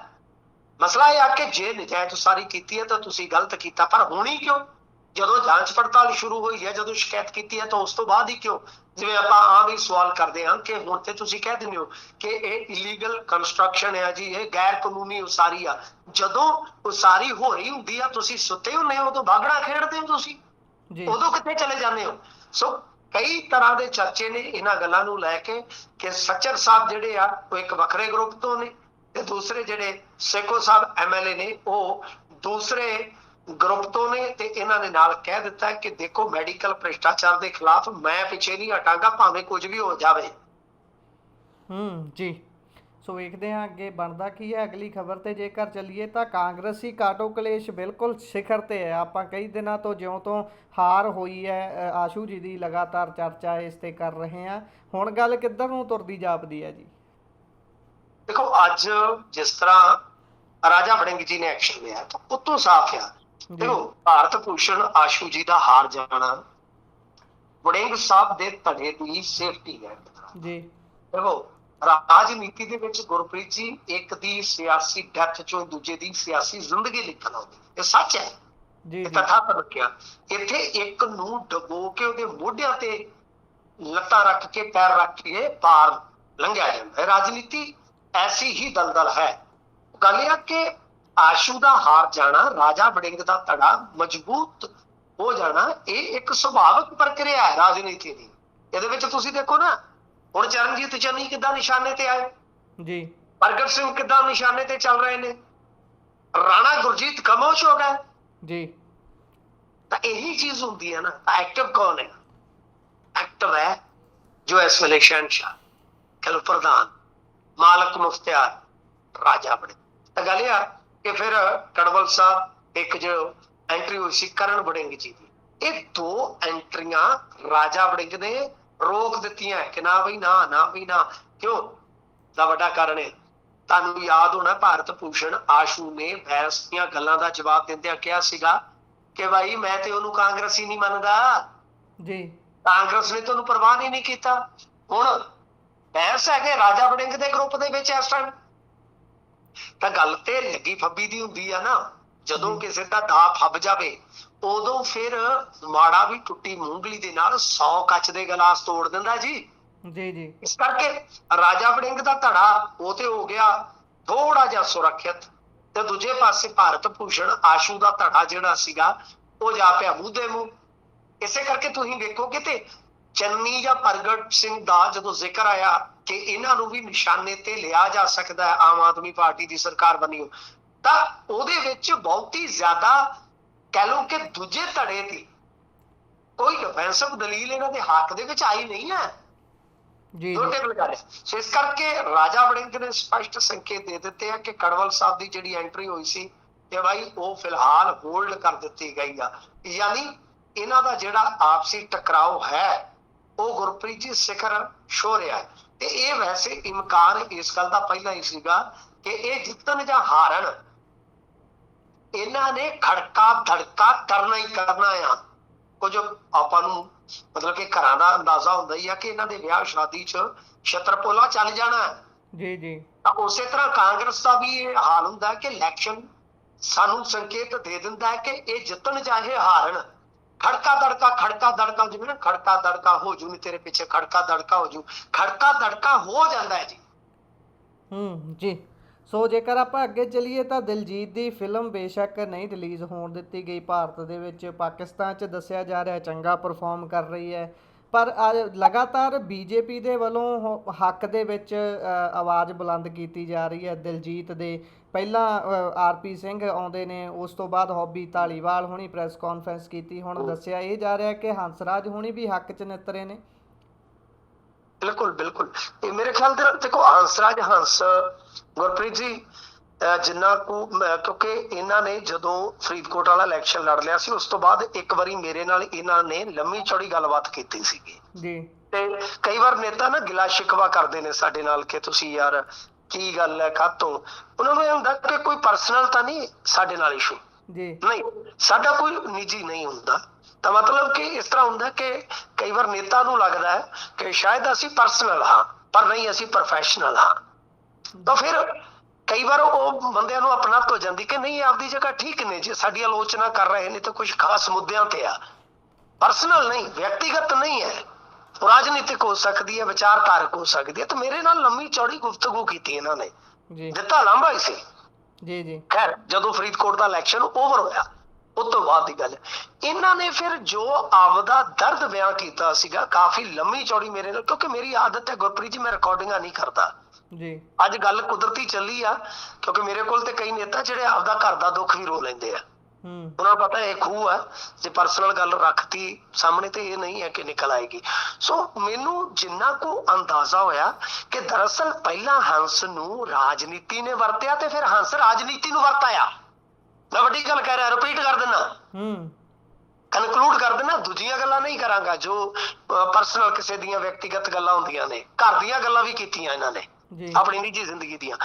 ਮਸਲਾ ਇਹ ਆ ਕਿ ਜੇ ਨਜਾਇਜ਼ ਉਸਾਰੀ ਕੀਤੀ ਹੈ ਤਾਂ ਤੁਸੀਂ ਗਲਤ ਕੀਤਾ ਪਰ ਹੋਣੀ ਕਿਉਂ? ਜਦੋਂ ਜਾਂਚ ਪੜਤਾਲ ਸ਼ੁਰੂ ਹੋਈ ਹੈ ਜਦੋਂ ਸ਼ਿਕਾਇਤ ਕੀਤੀ ਹੈ ਤਾਂ ਉਸ ਤੋਂ ਬਾਅਦ ਹੀ ਕਿਉਂ? ਜਿਵੇਂ ਆਪਾਂ ਆਮ ਹੀ ਸਵਾਲ ਕਰਦੇ ਹਾਂ ਕਿ ਹੁਣ ਤੇ ਤੁਸੀਂ ਕਹਿ ਦਿੰਦੇ ਹੋ ਕਿ ਇਹ ਇਲੀਗਲ ਕੰਸਟਰਕਸ਼ਨ ਹੈ ਜੀ ਇਹ ਗੈਰ ਕਾਨੂੰਨੀ ਉਸਾਰੀ ਆ। ਜਦੋਂ ਉਸਾਰੀ ਹੋ ਰਹੀ ਹੁੰਦੀ ਆ ਤੁਸੀਂ ਸੁੱਤੇ ਹੁੰਦੇ ਹੋ ਉਦੋਂ ਬਾਗੜਾ ਖੇਡਦੇ ਹੋ ਤੁਸੀਂ? ਜੀ। ਉਦੋਂ ਕਿੱਥੇ ਚਲੇ ਜਾਂਦੇ ਹੋ? ਸੋ ਕਈ ਤਰ੍ਹਾਂ ਦੇ ਚਰਚੇ ਨੇ ਇਹਨਾਂ ਗੱਲਾਂ ਨੂੰ ਲੈ ਕੇ ਕਿ ਸੱਚਰ ਸਾਹਿਬ ਜਿਹੜੇ ਆ ਉਹ ਇੱਕ ਵੱਖਰੇ ਗਰੁੱਪ ਤੋਂ ਨੇ ਤੇ ਦੂਸਰੇ ਜਿਹੜੇ ਸੇਖੋ ਸਾਹਿਬ ਐਮਐਲਏ ਨੇ ਉਹ ਦੂਸਰੇ ਗਰੁੱਪ ਤੋਂ ਨੇ ਤੇ ਇਹਨਾਂ ਨੇ ਨਾਲ ਕਹਿ ਦਿੱਤਾ ਕਿ ਦੇਖੋ ਮੈਡੀਕਲ ਭ੍ਰਿਸ਼ਟਾਚਾਰ ਦੇ ਖਿਲਾਫ ਮੈਂ ਪਿੱਛੇ ਨਹੀਂ ਹਟਾਂਗਾ ਭਾਵੇਂ ਕੁਝ ਵੀ ਹੋ ਜਾਵੇ। ਹੂੰ ਜੀ। ਸੋ ਵੇਖਦੇ ਹਾਂ ਅੱਗੇ ਬਣਦਾ ਕੀ ਹੈ। ਅਗਲੀ ਖਬਰ ਤੇ ਜੇਕਰ ਚੱਲੀਏ ਤਾਂ ਕਾਂਗਰਸੀ ਕਾਟੋ ਕਲੇਸ਼ ਬਿਲਕੁਲ ਸਿਖਰ ਤੇ ਹੈ। ਆਪਾਂ ਕਈ ਦਿਨਾਂ ਤੋਂ ਜਿਉਂ ਤੋਂ ਹਾਰ ਹੋਈ ਹੈ ਆਸ਼ੂ ਜੀ ਦੀ ਲਗਾਤਾਰ ਚਰਚਾ ਇਸ ਤੇ ਕਰ ਰਹੇ ਹਾਂ। ਹੁਣ ਗੱਲ ਕਿੱਧਰ ਨੂੰ ਤੁਰਦੀ ਜਾਪਦੀ ਹੈ ਜੀ? ਦੇਖੋ ਅੱਜ ਜਿਸ ਤਰ੍ਹਾਂ ਰਾਜਾ ਵੜਿੰਗ ਜੀ ਨੇ ਐਕਸ਼ਨ ਲਿਆ ਤਾਂ ਉਤੋਂ ਸਾਫ਼ ਆ। ਦੇਖੋ ਭਾਰਤ ਭੂਸ਼ਣ ਆਸ਼ੂ ਜੀ ਦਾ ਹਾਰ ਜਾਣਾ ਵੜਿੰਗ ਸਾਹਿਬ ਦੇ ਧੜੇ ਦੀ ਸੇਫਟੀ ਹੈ। ਜੀ। ਦੇਖੋ ਰਾਜਨੀਤੀ ਦੇ ਵਿੱਚ ਗੁਰਪ੍ਰੀਤ ਜੀ ਇੱਕ ਦੀ ਸਿਆਸੀ ਡੈਥ ਚੋਂ ਦੂਜੇ ਦੀ ਸਿਆਸੀ ਜ਼ਿੰਦਗੀ ਨਿਕਲ ਆਉਂਦੀ ਇਹ ਸੱਚ ਹੈ। ਜੀ ਜੀ। ਤਥਾ ਰੱਖਿਆ। ਇੱਥੇ ਇੱਕ ਨੂੰ ਡਬੋ ਕੇ ਉਹਦੇ ਮੋਢਿਆਂ ਤੇ ਲੱਤਾਂ ਰੱਖ ਕੇ ਪੈਰ ਰੱਖ ਕੇ ਪਾਰ ਲੰਘਿਆ ਜਾਂਦਾ ਹੈ। ਰਾਜਨੀਤੀ ਐਸੀ ਹੀ ਦਲਦਲ ਹੈ। ਗੱਲ ਇਹ ਕਿ ਆਸ਼ੂ ਦਾ ਹਾਰ ਜਾਣਾ ਰਾਜਾ ਵੜਿੰਗ ਦਾ ਧੜਾ ਮਜ਼ਬੂਤ ਹੋ ਜਾਣਾ ਇਹ ਇੱਕ ਸੁਭਾਵਿਕ ਪ੍ਰਕਿਰਿਆ ਹੈ ਰਾਜਨੀਤੀ ਦੀ। ਇਹਦੇ ਵਿੱਚ ਤੁਸੀਂ ਦੇਖੋ ਨਾ ਹੁਣ ਚਰਨਜੀਤ ਚੰਨੀ ਕਿੱਦਾਂ ਨਿਸ਼ਾਨੇ ਤੇ ਆਏ? ਜੀ। ਪ੍ਰਗਟ ਸਿੰਘ ਕਿੱਦਾਂ ਨਿਸ਼ਾਨੇ ਤੇ ਚੱਲ ਰਹੇ ਨੇ? ਰਾਣਾ ਗੁਰਜੀਤ ਖਾਮੋਸ਼ ਹੋ ਗਏ ਜੀ। ਤਾਂ ਇਹੀ ਚੀਜ਼ ਹੁੰਦੀ ਹੈ ਨਾ ਤਾਂ ਐਕਟਿਵ ਕੌਣ ਹੈ? ਐਕਟਿਵ ਹੈ ਜੋ ਇਸ ਵੇਲੇ ਸ਼ਹਿਨशाह ਕਲ ਪ੍ਰਧਾਨ ਮਾਲਕ ਮੁਖਤਿਆਰ ਰਾਜਾ ਬਣੇ ਤਾਂ ਗੱਲ ਇਹ ਆ ਕਿ ਫਿਰ ਕੜਵਲ ਸਾਹਿਬ ਇੱਕ ਜੋ ਐਂਟਰੀ ਹੋਈ ਸੀ ਕਰਨ ਵੜਿੰਗ ਜੀ ਦੀ। ਇਹ ਦੋ ਐਂਟਰੀਆਂ ਰਾਜਾ ਵੜਿੰਗ ਨੇ ਰੋਕ ਦਿੱਤੀਆਂ ਕਿ ਨਾ ਬਈ ਨਾ ਨਾ ਬਈ ਨਾ। ਕਿਉਂ? ਦਾ ਵੱਡਾ ਕਾਰਨ ਹੈ ਤੁਹਾਨੂੰ ਯਾਦ ਹੋਣਾ ਭਾਰਤ ਭੂਸ਼ਣ ਆਸ਼ੂ ਨੇ ਬੈਂਸ ਦੀਆਂ ਗੱਲਾਂ ਦਾ ਜਵਾਬ ਦਿੰਦਿਆਂ ਕਿਹਾ ਸੀਗਾ ਕਿ ਭਾਈ ਮੈਂ ਤੇ ਉਹਨੂੰ ਕਾਂਗਰਸੀ ਨਹੀਂ ਮੰਨਦਾ। ਜੀ। ਕਾਂਗਰਸ ਨੇ ਤੁਹਾਨੂੰ ਪ੍ਰਵਾਹ ਨਹੀਂ ਨਹੀਂ ਕੀਤਾ। ਹੁਣ ਬੈਂਸ ਹੈਗੇ ਰਾਜਾ ਵੜਿੰਗ ਦੇ ਗਰੁੱਪ ਦੇ ਵਿੱਚ ਇਸ ਟਾਈਮ ਤਾਂ ਗੱਲ ਤੇ ਲੱਗੀ ਫੱਬੀ ਦੀ ਹੁੰਦੀ ਆ ਨਾ ਜਦੋਂ। ਕਿਸੇ ਦਾ ਦਾ ਫੱਬ ਜਾਵੇ ਉਦੋਂ ਫਿਰ ਮਾੜਾ ਵੀ ਟੁੱਟੀ ਮੂੰਗਲੀ ਦੇ ਨਾਲ 100 ਕੱਚ ਦੇ ਗਲਾਸ ਤੋੜ ਦਿੰਦਾ ਜੀ। ਜੀ ਜੀ। ਇਸ ਕਰਕੇ ਰਾਜਾ ਵੜਿੰਗ ਦਾ ਧੜਾ ਉਹ ਤੇ ਹੋ ਗਿਆ ਥੋੜਾ ਜਿਹਾ ਸੁਰੱਖਿਅਤ। ਤੇ ਦੂਜੇ ਪਾਸੇ ਭਾਰਤ ਭੂਸ਼ਣ ਆਸ਼ੂ ਦਾ ਧੜਾ ਜਿਹੜਾ ਸੀਗਾ ਉਹ ਜਾ ਪਿਆ ਮੂੰਹ ਦੇ ਮੂੰਹ। ਇਸੇ ਕਰਕੇ ਤੁਸੀਂ ਵੇਖੋਗੇ ਤੇ ਚੰਨੀ ਜਾਂ ਪ੍ਰਗਟ ਸਿੰਘ ਦਾ ਜਦੋਂ ਜ਼ਿਕਰ ਆਇਆ ਕਿ ਇਹਨਾਂ ਨੂੰ ਵੀ ਨਿਸ਼ਾਨੇ ਤੇ ਲਿਆ ਜਾ ਸਕਦਾ ਹੈ ਆਮ ਆਦਮੀ ਪਾਰਟੀ ਦੀ ਸਰਕਾਰ ਬਣੀ ਹੋ ਤਾਂ ਉਹਦੇ ਵਿੱਚ ਬਹੁਤੀ ਜ਼ਿਆਦਾ ਕਹਿ ਲਓ ਕਿ ਦੂਜੇ ਧੜੇ ਦੀ ਕੋਈ ਡਿਫੈਂਸਿਵ ਦਲੀਲ ਇਹਨਾਂ ਦੇ ਹੱਕ ਦੇ ਵਿੱਚ ਆਈ ਨਹੀਂ ਹੈ। ਜੀ ਦੋ ਟੇਬਲ ਕਰ ਸੋ ਇਸ ਕਰਕੇ ਰਾਜਾ ਵੜਿੰਗ ਨੇ ਸਪਸ਼ਟ ਸੰਕੇਤ ਦੇ ਦਿੱਤੇ ਆ ਕਿ ਕੜਵਲ ਸਾਹਿਬ ਦੀ ਜਿਹੜੀ ਐਂਟਰੀ ਹੋਈ ਸੀ ਕਿ ਭਾਈ ਉਹ ਫਿਲਹਾਲ ਹੋਲਡ ਕਰ ਦਿੱਤੀ ਗਈ ਆ। ਯਾਨੀ ਇਹਨਾਂ ਦਾ ਜਿਹੜਾ ਆਪਸੀ ਟਕਰਾਓ ਹੈ ਉਹ ਗੁਰਪ੍ਰੀਤ ਜੀ ਸਿਖਰ ਛੋ ਰਿਹਾ ਹੈ। ਤੇ ਇਹ ਵੈਸੇ ਇਮਕਾਨ ਇਸ ਗੱਲ ਦਾ ਪਹਿਲਾਂ ਹੀ ਸੀਗਾ ਕਿ ਇਹ ਜਿੱਤਣ ਜਾਂ ਹਾਰਨ ਇਹਨਾਂ ਨੇ ਖੜਕਾ ਧੜਕਾ ਕਰਨਾ ਹੀ ਕਰਨਾ ਆ। ਕੁਝ ਆਪਾਂ ਨੂੰ ਮਤਲਬ ਕਿ ਘਰਾਂ ਦਾ ਅੰਦਾਜ਼ਾ ਹੁੰਦਾ ਹੀ ਆ ਕਿ ਇਹਨਾਂ ਦੇ ਵਿਆਹ ਸ਼ਾਦੀ 'ਚ ਛਤਰਪੋਲਾ ਚੱਲ ਜਾਣਾ। ਜੀ ਜੀ। ਤਾਂ ਉਸੇ ਤਰ੍ਹਾਂ ਕਾਂਗਰਸ ਦਾ ਵੀ ਇਹ ਹਾਲ ਹੁੰਦਾ ਕਿ ਇਲੈਕਸ਼ਨ ਸਾਨੂੰ ਸੰਕੇਤ ਦੇ ਦਿੰਦਾ ਹੈ ਕਿ ਇਹ ਜਿੱਤਣ ਚਾਹੇ ਹਾਰਨ। ਖੜਕਾ ਦੜਕਾ ਖੜਕਾ ਦੜਕਾ ਜਿਵੇਂ ਨਾ, ਖੜਕਾ ਦੜਕਾ ਹੋ ਜੂ ਨਹੀਂ ਤੇਰੇ ਪਿੱਛੇ, ਖੜਕਾ ਦੜਕਾ ਹੋ ਜੂ। ਖੜਕਾ ਦੜਕਾ ਹੋ ਜਾਂਦਾ ਹੈ ਜੀ। ਹੂੰ, ਜੀ। ਸੋ ਜੇਕਰ ਆਪਾਂ ਅੱਗੇ ਚੱਲੀਏ ਤਾਂ ਦਿਲਜੀਤ ਦੀ ਫਿਲਮ ਬੇਸ਼ੱਕ ਨਹੀਂ ਰਿਲੀਜ਼ ਹੋਣ ਦਿੱਤੀ ਗਈ। ਭਾਰਤ ਦੇ ਵਿੱਚ ਪਾਕਿਸਤਾਨ 'ਚ ਦੱਸਿਆ ਜਾ ਰਿਹਾ ਚੰਗਾ ਪਰਫਾਰਮ ਕਰ ਰਹੀ ਹੈ। ਪਰ ਲਗਾਤਾਰ ਬੀਜੇਪੀ ਦੇ ਵੱਲੋਂ ਹੱਕ ਦੇ ਵਿੱਚ ਆਵਾਜ਼ ਬੁਲੰਦ ਕੀਤੀ ਜਾ ਰਹੀ ਹੈ। ਦਿਲਜੀਤ ਦੇ ਪਹਿਲਾਂ ਆਰਪੀ ਸਿੰਘ ਆਉਂਦੇ ਨੇ ਉਸ ਤੋਂ ਬਾਅਦ ਹੌਬੀ ਢਾਲੀਵਾਲ ਹੁਣੀ ਪ੍ਰੈਸ ਕਾਨਫਰੰਸ ਕੀਤੀ। ਹੁਣ ਦੱਸਿਆ ਇਹ ਜਾ ਰਿਹਾ ਕਿ ਹੰਸਰਾਜ ਹੁਣੀ ਵੀ ਹੱਕ 'ਚ ਨਿਤਰੇ ਨੇ। ਬਿਲਕੁਲ ਬਿਲਕੁਲ। ਇਹ ਮੇਰੇ ਖਿਆਲ ਦੇ ਦੇਖੋ ਹੰਸਰਾਜ ਹੰਸ ਗੁਰਪ੍ਰੀਤ ਜੀ ਜਿੰਨਾ ਕੁ ਕਿਉਂਕਿ ਇਹਨਾਂ ਨੇ ਜਦੋਂ ਫਰੀਦਕੋਟ ਵਾਲਾ ਇਲੈਕਸ਼ਨ ਲੜ ਲਿਆ ਸੀ ਉਸ ਤੋਂ ਬਾਅਦ ਇੱਕ ਵਾਰੀ ਮੇਰੇ ਨਾਲ ਇਹਨਾਂ ਨੇ ਲੰਮੀ ਚੌੜੀ ਗੱਲਬਾਤ ਕੀਤੀ ਸੀਗੀ। ਜੀ। ਤੇ ਕਈ ਵਾਰ ਨੇਤਾ ਨਾ ਗਿਲਾ ਸ਼ਿਕਵਾ ਕਰਦੇ ਨੇ ਸਾਡੇ ਨਾਲ ਕਿ ਤੁਸੀਂ ਯਾਰ ਕੀ ਗੱਲ ਹੈ ਕਾਤੋਂ ਉਹਨਾਂ ਨੂੰ ਇਹ ਹੁੰਦਾ ਕਿ ਕੋਈ ਪਰਸਨਲ ਤਾਂ ਨਹੀਂ ਸਾਡੇ ਨਾਲ ਇਸ਼ੂ ਜੀ। ਨਹੀਂ ਸਾਡਾ ਕੋਈ ਨਿੱਜੀ ਨਹੀਂ ਹੁੰਦਾ। ਤਾਂ ਮਤਲਬ ਕਿ ਇਸ ਤਰ੍ਹਾਂ ਹੁੰਦਾ ਕਿ ਕਈ ਵਾਰ ਨੇਤਾ ਨੂੰ ਲੱਗਦਾ ਹੈ ਕਿ ਸ਼ਾਇਦ ਅਸੀਂ ਪਰਸਨਲ ਹਾਂ ਪਰ ਨਹੀਂ ਅਸੀਂ ਪ੍ਰੋਫੈਸ਼ਨਲ ਹਾਂ। ਤਾਂ ਫਿਰ ਕਈ ਵਾਰ ਉਹ ਬੰਦਿਆਂ ਨੂੰ ਆਪਣਾ ਹੋ ਜਾਂਦੀ ਕਿ ਨਹੀਂ ਆਪਦੀ ਜਗ੍ਹਾ ਠੀਕ ਨੇ ਜੇ ਸਾਡੀ ਆਲੋਚਨਾ ਕਰ ਰਹੇ ਨੇ ਤਾਂ ਕੁਝ ਖਾਸ ਮੁੱਦਿਆਂ ਤੇ ਆ। ਪਰਸਨਲ ਨਹੀਂ ਵਿਅਕਤੀਗਤ ਨਹੀਂ ਹੈ। ਉਹ ਰਾਜਨੀਤਿਕ ਹੋ ਸਕਦੀ ਹੈ ਵਿਚਾਰਧਾਰਕ ਹੋ ਸਕਦੀ ਹੈ। ਤਾਂ ਮੇਰੇ ਨਾਲ ਲੰਮੀ ਚੌੜੀ ਗੁਫ਼ਤਗੂ ਕੀਤੀ ਇਹਨਾਂ ਨੇ। ਜੀ। ਦਿੱਤਾ ਲੰਬਾ ਹੀ ਸੀ। ਜੀ ਜੀ। ਖੈਰ ਜਦੋਂ ਫਰੀਦਕੋਟ ਦਾ ਇਲੈਕਸ਼ਨ ਓਵਰ ਹੋਇਆ ਉਸ ਤੋਂ ਬਾਅਦ ਦੀ ਗੱਲ। ਇਹਨਾਂ ਨੇ ਫਿਰ ਜੋ ਆਪਦਾ ਦਰਦ ਬਿਆਨ ਕੀਤਾ ਸੀਗਾ ਕਾਫੀ ਲੰਮੀ ਚੌੜੀ ਮੇਰੇ ਨਾਲ ਕਿਉਂਕਿ ਮੇਰੀ ਆਦਤ ਹੈ ਗੁਰਪ੍ਰੀਤ ਜੀ ਮੈਂ ਰਿਕਾਰਡਿੰਗਾਂ ਨਹੀਂ ਕਰਦਾ। ਜੀ। ਅੱਜ ਗੱਲ ਕੁਦਰਤੀ ਚੱਲੀ ਆ ਕਿਉਂਕਿ ਮੇਰੇ ਕੋਲ ਤੇ ਕਈ ਨੇਤਾ ਜਿਹੜੇ ਆਪਦਾ ਘਰ ਦਾ ਦੁੱਖ ਵੀ ਰੋ ਲੈਂਦੇ ਆ। ਹੂੰ। ਉਹਨਾਂ ਨੂੰ ਪਤਾ ਇਹ ਖੂਹ ਆ ਜੇ ਪਰਸਨਲ ਗੱਲ ਰੱਖਤੀ ਸਾਹਮਣੇ ਤੇ ਇਹ ਨਹੀਂ ਹੈ ਕਿ ਨਿਕਲ ਆਏਗੀ। ਸੋ ਮੈਨੂੰ ਜਿੰਨਾ ਕੋ ਅੰਦਾਜ਼ਾ ਹੋਇਆ ਕਿ ਦਰਅਸਲ ਪਹਿਲਾਂ ਹੰਸ ਨੂੰ ਰਾਜਨੀਤੀ ਨੇ ਵਰਤਿਆ ਤੇ ਫਿਰ ਹੰਸ ਰਾਜਨੀਤੀ ਨੂੰ ਵਰਤਾਇਆ। ਮੈਂ ਵੱਡੀ ਗੱਲ ਕਹਿ ਰਿਹਾ ਰਿਪੀਟ ਕਰ ਦਿੰਦਾ ਹੂੰ। ਕਨਕਲੂਡ ਕਰ ਦਿੰਦਾ ਦੂਜੀਆਂ ਗੱਲਾਂ ਨਹੀਂ ਕਰਾਂਗਾ ਜੋ ਪਰਸਨਲ ਕਿਸੇ ਦੀਆਂ ਵਿਅਕਤੀਗਤ ਗੱਲਾਂ ਹੁੰਦੀਆਂ ਨੇ ਘਰ ਦੀਆਂ ਗੱਲਾਂ ਵੀ ਕੀਤੀਆਂ ਇਹਨਾਂ ਨੇ। ਆਪਣੀ ਨਿੱਜੀ ਜ਼ਿੰਦਗੀ ਦੀਆਂ।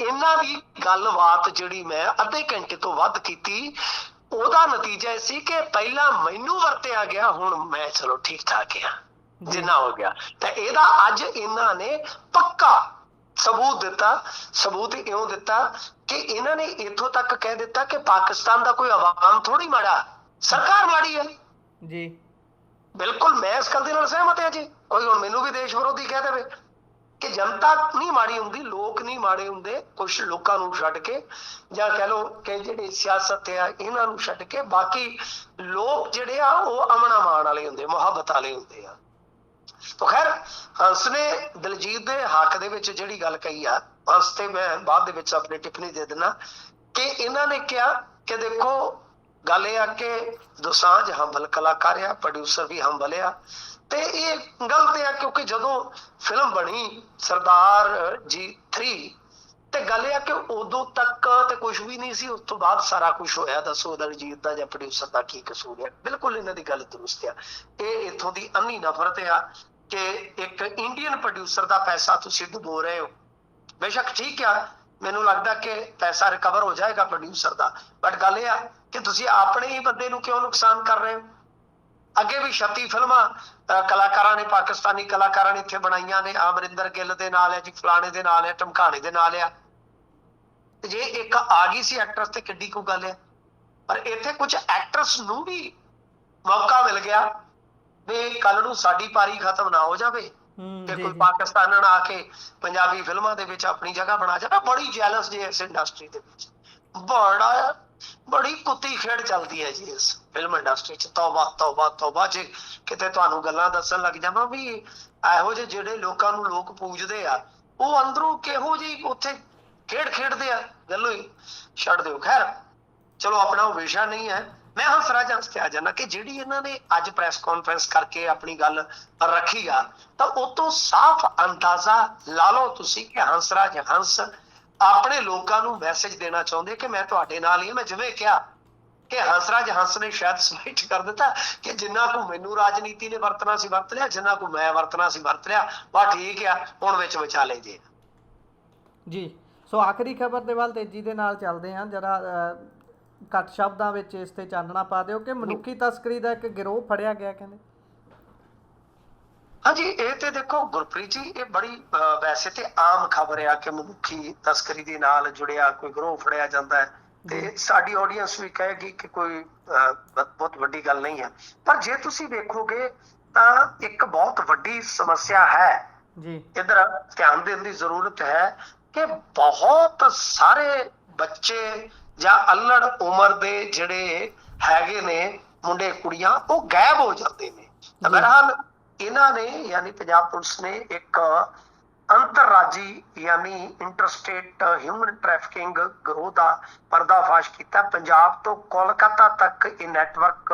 ਇਹਨਾਂ ਦੀ ਗੱਲਬਾਤ ਜਿਹੜੀ ਮੈਂ ਅੱਧੇ ਘੰਟੇ ਤੋਂ ਵੱਧ ਕੀਤੀ ਉਹਦਾ ਨਤੀਜਾ ਇਹ ਸੀ ਕਿ ਪਹਿਲਾਂ ਮੈਨੂੰ ਵਰਤਿਆ ਗਿਆ ਹੁਣ ਮੈਂ ਚਲੋ ਠੀਕ ਠਾਕ ਆ। ਜਿੰਨਾ ਹੋ ਗਿਆ। ਤਾਂ ਇਹਦਾ ਅੱਜ ਇਹਨਾਂ ਨੇ ਪੱਕਾ ਸਬੂਤ ਦਿੱਤਾ ਸਬੂਤ ਇਉਂ ਦਿੱਤਾ ਕਿ ਇਹਨਾਂ ਨੇ ਇੱਥੋਂ ਤੱਕ ਕਹਿ ਦਿੱਤਾ ਕਿ ਪਾਕਿਸਤਾਨ ਦਾ ਕੋਈ ਆਵਾਮ ਥੋੜੀ ਮਾੜਾ ਸਰਕਾਰ ਮਾੜੀ ਹੈ। ਜੀ। ਬਿਲਕੁਲ ਮੈਂ ਇਸ ਗੱਲ ਦੇ ਨਾਲ ਸਹਿਮਤ ਹਾਂ ਜੀ। ਕੋਈ ਹੁਣ ਮੈਨੂੰ ਵੀ ਦੇਸ਼ ਵਿਰੋਧੀ ਕਹਿ ਦੇਵੇ। ਕਿ ਜਨਤਾ ਨਹੀਂ ਮਾੜੀ ਹੁੰਦੀ, ਲੋਕ ਨਹੀਂ ਮਾੜੇ ਹੁੰਦੇ ਕੁਝ ਲੋਕਾਂ ਨੂੰ ਛੱਡ ਕੇ ਜਾਂ ਕਹਿ ਲਓ ਕਿ ਜਿਹੜੇ ਸਿਆਸਤ ਆ, ਇਹਨਾਂ ਨੂੰ ਛੱਡ ਕੇ ਬਾਕੀ ਲੋਕ ਜਿਹੜੇ ਆ, ਉਹ ਅਮਨਾ ਮਾਣ ਵਾਲੇ ਹੁੰਦੇ, ਮੁਹੱਬਤ ਵਾਲੇ ਹੁੰਦੇ ਆ। ਤਾਂ ਖੈਰ, ਹੰਸ ਨੇ ਦਲਜੀਤ ਦੇ ਹੱਕ ਦੇ ਵਿੱਚ ਜਿਹੜੀ ਗੱਲ ਕਹੀ ਆ, ਹੰਸ ਤੇ ਮੈਂ ਬਾਅਦ ਦੇ ਵਿੱਚ ਆਪਣੀ ਟਿੱਪਣੀ ਦੇ ਦਿੰਦਾ ਕਿ ਇਹਨਾਂ ਨੇ ਕਿਹਾ ਕਿ ਦੇਖੋ ਗੱਲ ਇਹ ਆ ਕਿ ਦੋਸਾਂਝ ਹੰਬਲ ਕਲਾਕਾਰ ਆ ਪ੍ਰੋਡਿਊਸਰ ਵੀ ਹੰਬਲ ਆ। ਤੇ ਇਹ ਗਲਤ ਆ ਕਿਉਂਕਿ ਜਦੋਂ ਫਿਲਮ ਬਣੀ ਸਰਦਾਰ ਜੀ 3 ਤੇ ਗੱਲ ਇਹ ਆ ਕਿ ਉਦੋਂ ਤੱਕ ਤੇ ਕੁਝ ਵੀ ਨਹੀਂ ਸੀ, ਉਸ ਤੋਂ ਬਾਅਦ ਸਾਰਾ ਕੁਝ ਹੋਇਆ। ਦੱਸੋ ਦਲਜੀਤ ਦਾ ਜਾਂ ਪ੍ਰੋਡਿਊਸਰ ਦਾ ਕੀ ਕਸੂਰ ਹੈ ਬਿਲਕੁਲ ਇਹਨਾਂ ਦੀ ਗੱਲ ਦਰੁਸਤ ਆ। ਇਹ ਇਥੋਂ ਦੀ ਅੰਨੀ ਨਫ਼ਰਤ ਆ ਕਿ ਇੱਕ ਇੰਡੀਅਨ ਪ੍ਰੋਡਿਊਸਰ ਦਾ ਪੈਸਾ ਤੁਸੀਂ ਡੁਬੋ ਰਹੇ ਹੋ। ਬੇਸ਼ੱਕ ਠੀਕ ਆ, ਮੈਨੂੰ ਲੱਗਦਾ ਕਿ ਪੈਸਾ ਰਿਕਵਰ ਹੋ ਜਾਏਗਾ ਪ੍ਰੋਡਿਊਸਰ ਦਾ। ਬਟ ਗੱਲ ਇਹ ਆ ਕਿ ਤੁਸੀਂ ਆਪਣੇ ਹੀ ਬੰਦੇ ਨੂੰ ਕਿਉਂ ਨੁਕਸਾਨ ਕਰ ਰਹੇ ਹੋ? ਅੱਗੇ ਵੀ 36 ਫਿਲਮਾਂ ਕਲਾਕਾਰਾਂ ਨੇ ਪਾਕਿਸਤਾਨੀ ਕਲਾਕਾਰਾਂ ਨੇ ਇੱਥੇ ਬਣਾਈਆਂ ਨੇ। ਅਮਰਿੰਦਰ ਗਿੱਲ ਦੇ ਨਾਲ ਹੈ ਜੀ ਫਲਾਣੇ ਦੇ ਨਾਲ ਹੈ ਟਮਕਾਣੇ ਦੇ ਨਾਲ ਹੈ। ਤੇ ਜੇ ਇੱਕ ਆ ਗਈ ਸੀ ਐਕਟਰਸ ਤੇ ਕਿੱਡੀ ਕੋ ਗੱਲ ਹੈ? ਪਰ ਇੱਥੇ ਕੁਝ ਐਕਟਰਸ ਨੂੰ ਵੀ ਮੌਕਾ ਮਿਲ ਗਿਆ ਵੀ ਕੱਲ ਨੂੰ ਸਾਡੀ ਪਾਰੀ ਖਤਮ ਨਾ ਹੋ ਜਾਵੇ ਜੀ ਕੋਈ ਪਾਕਿਸਤਾਨਣ ਆ ਕੇ ਪੰਜਾਬੀ ਫਿਲਮਾਂ ਦੇ ਵਿੱਚ ਆਪਣੀ ਜਗ੍ਹਾ ਬਣਾ ਜਾਵੇ। ਬੜੀ ਜੈਲਸ ਜੀ ਇਸ ਇੰਡਸਟਰੀ ਦੇ ਵਿੱਚ। ਬੜਾ ਬੜੀ ਕੁੱਤੀ ਖੇਡ ਚੱਲਦੀ ਹੈ ਜੀ ਇਸ ਫਿਲਮ ਇੰਡਸਟਰੀ 'ਚ। ਤੌਬਾ ਤੌਬਾ ਤੌਬਾ। ਜੇ ਕਿਤੇ ਤੁਹਾਨੂੰ ਗੱਲਾਂ ਦੱਸਣ ਲੱਗ ਜਾਵਾਂ ਵੀ ਇਹੋ ਜਿਹੇ ਜਿਹੜੇ ਲੋਕਾਂ ਨੂੰ ਲੋਕ ਪੂਜਦੇ ਆ, ਉਹ ਅੰਦਰੋਂ ਕਿਹੋ ਜੀ ਉੱਥੇ ਖੇਡ ਖੇਡਦੇ ਆ? ਗੱਲੋਂ ਹੀ ਛੱਡ ਦਿਓ। ਖੈਰ, ਚਲੋ ਆਪਣਾ ਉਹ ਵਿਸ਼ਾ ਨਹੀਂ ਹੈ। ਮੈਂ ਹੰਸਰਾਜ ਹੰਸ ਤੇ ਆ ਜਾਣਾ ਕਿ ਜਿਹੜੀ ਇਹਨਾਂ ਨੇ ਅੱਜ ਪ੍ਰੈਸ ਕਾਨਫਰੰਸ ਕਰਕੇ ਆਪਣੀ ਗੱਲ ਰੱਖੀ ਆ, ਤਾਂ ਉਹ ਤੋਂ ਸਾਫ਼ ਅੰਦਾਜ਼ਾ ਲਾ ਲਓ ਤੁਸੀਂ ਕਿ ਹੰਸਰਾਜ ਹੰਸ ਆਪਣੇ ਲੋਕਾਂ ਨੂੰ ਮੈਸੇਜ ਦੇਣਾ ਚਾਹੁੰਦੇ ਕਿ ਮੈਂ ਤੁਹਾਡੇ ਨਾਲ ਹੀ ਮੈਂ ਜਿਵੇਂ ਕਿਹਾ ਕਿ ਹੰਸਰਾਜ, ਹੰਸ ਨੇ ਸ਼ਾਇਦ ਸਮਾਈਟ ਕਰ ਦਿੱਤਾ ਕਿ ਜਿੰਨਾ ਕੋ ਮੈਨੂੰ ਰਾਜਨੀਤੀ ਨੇ ਵਰਤਣਾ ਸੀ, ਵਰਤ ਲਿਆ, ਜਿੰਨਾ ਕੋ ਮੈਂ ਵਰਤਣਾ ਸੀ, ਵਰਤ ਲਿਆ। ਵਾ ਠੀਕ ਆ, ਹੁਣ ਵਿੱਚ ਵਿਚਾਲੇ ਜੇ। ਜੀ, ਸੋ ਆਖਰੀ ਖਬਰ ਦੇ ਵੱਲ ਤੇਜ਼ੀ ਦੇ ਨਾਲ ਚੱਲਦੇ ਹਾਂ। ਜਰਾ ਘੱਟ ਸ਼ਬਦਾਂ ਵਿੱਚ ਇਸ ਤੇ ਚਾਨਣਾ ਪਾ ਦਿਓ ਕਿ ਮਨੁੱਖੀ ਤਸਕਰੀ ਦਾ ਇੱਕ ਗਿਰੋਹ ਫੜਿਆ ਗਿਆ, ਕਹਿੰਦੇ। ਹਾਂਜੀ ਇਹ ਤੇ ਦੇਖੋ ਗੁਰਪ੍ਰੀਤ ਜੀ ਇਹ ਬੜੀ ਵੈਸੇ ਤੇ ਆਮ ਖਬਰ ਆ ਕਿ ਮਨੁੱਖੀ ਤਸਕਰੀ ਦੇ ਨਾਲ ਜੁੜਿਆ ਕੋਈ ਗਰੋਹ ਫੜਿਆ ਜਾਂਦਾ ਹੈ। ਤੇ ਸਾਡੀ ਆਡੀਅנס ਵੀ ਕਹੇਗੀ ਕਿ ਕੋਈ ਬਹੁਤ ਵੱਡੀ ਗੱਲ ਨਹੀਂ ਹੈ। ਪਰ ਜੇ ਤੁਸੀਂ ਵੇਖੋਗੇ ਤਾਂ ਇੱਕ ਬਹੁਤ ਵੱਡੀ ਸਮੱਸਿਆ ਹੈ। ਜੀ। ਇਧਰ ਧਿਆਨ ਦੇਣ ਦੀ ਜ਼ਰੂਰਤ ਹੈ ਕਿ ਬਹੁਤ ਸਾਰੇ ਬੱਚੇ ਜਾਂ ਅਲੜ ਉਮਰ ਦੇ ਜਿਹੜੇ ਹੈਗੇ ਨੇ ਮੁੰਡੇ ਕੁੜੀਆਂ ਉਹ ਗਾਇਬ ਹੋ ਜਾਂਦੇ ਨੇ। ਤਾਂ। ਬਹਰਹਾਲ ਇਹਨਾਂ ਨੇ ਯਾਨੀ ਪੰਜਾਬ ਪੁਲਿਸ ਨੇ ਇੱਕ ਅੰਤਰਰਾਜੀ ਯਾਨੀ ਇੰਟਰਸਟੇਟ ਹਿਊਮਨ ਟ੍ਰੈਫਿਕਿੰਗ ਗਰੋਹ ਦਾ ਪਰਦਾਫਾਸ਼ ਕੀਤਾ। ਪੰਜਾਬ ਤੋਂ ਕੋਲਕਾਤਾ ਤੱਕ ਇਹ ਨੈਟਵਰਕ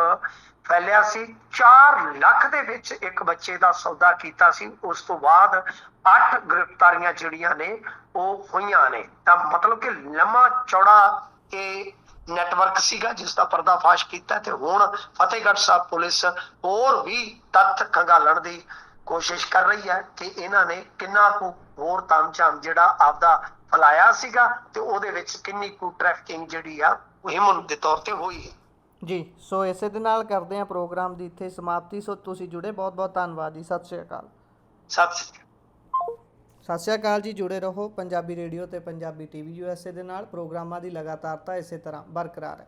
ਫੈਲਿਆ ਸੀ। 4 ਲੱਖ ਦੇ ਵਿੱਚ ਇੱਕ ਬੱਚੇ ਦਾ ਸੌਦਾ ਕੀਤਾ ਸੀ। ਉਸ ਤੋਂ ਬਾਅਦ 8 ਗ੍ਰਿਫਤਾਰੀਆਂ ਜਿਹੜੀਆਂ ਨੇ, ਉਹ ਹੋਈਆਂ ਨੇ। ਤਾਂ ਮਤਲਬ ਕਿ ਲੰਮਾ ਚੌੜਾ ਇਹ ਨੈਟਵਰਕ ਸੀਗਾ ਜਿਸ ਦਾ ਪਰਦਾਫਾਸ਼ ਕੀਤਾ ਤੇ ਹੁਣ ਫਤਿਹਗੜ੍ਹ ਸਾਹਿਬ ਪੁਲਿਸ ਹੋਰ ਵੀ ਤੱਥ ਖੰਗਾਲਣ ਦੀ ਕੋਸ਼ਿਸ਼ ਕਰ ਰਹੀ ਹੈ ਕਿ ਇਹਨਾਂ ਨੇ ਕਿੰਨਾ ਕੁ ਹੋਰ ਤਾਮਝਾਮ ਜਿਹੜਾ ਆਪਦਾ ਫਲਾਇਆ ਸੀਗਾ ਤੇ ਉਹਦੇ ਵਿੱਚ ਕਿੰਨੀ ਕੁ ਟ੍ਰੈਫਿਕਿੰਗ ਜਿਹੜੀ ਆ ਉਹ ਹਿਮਨ ਦੇ ਤੌਰ ਤੇ ਹੋਈ ਹੈ। ਜੀ ਸੋ ਇਸੇ ਦੇ ਨਾਲ ਕਰਦੇ ਹਾਂ ਪ੍ਰੋਗਰਾਮ ਦੀ ਇੱਥੇ ਸਮਾਪਤੀ। ਸੋ ਤੁਸੀਂ ਜੁੜੇ ਬਹੁਤ ਬਹੁਤ ਧੰਨਵਾਦ ਜੀ। ਸਤਿ ਸ਼੍ਰੀ ਅਕਾਲ। ਸਤਿ ਸ੍ਰੀ ਅਕਾਲ। ਸਤਿ ਸ਼੍ਰੀ ਅਕਾਲ ਜੀ, ਜੁੜੇ ਰਹੋ ਪੰਜਾਬੀ ਰੇਡੀਓ ਤੇ ਪੰਜਾਬੀ ਟੀਵੀ ਯੂਐਸਏ ਦੇ ਨਾਲ। ਪ੍ਰੋਗਰਾਮਾਂ ਦੀ ਲਗਾਤਾਰਤਾ ਇਸੇ ਤਰ੍ਹਾਂ ਬਰਕਰਾਰ ਹੈ।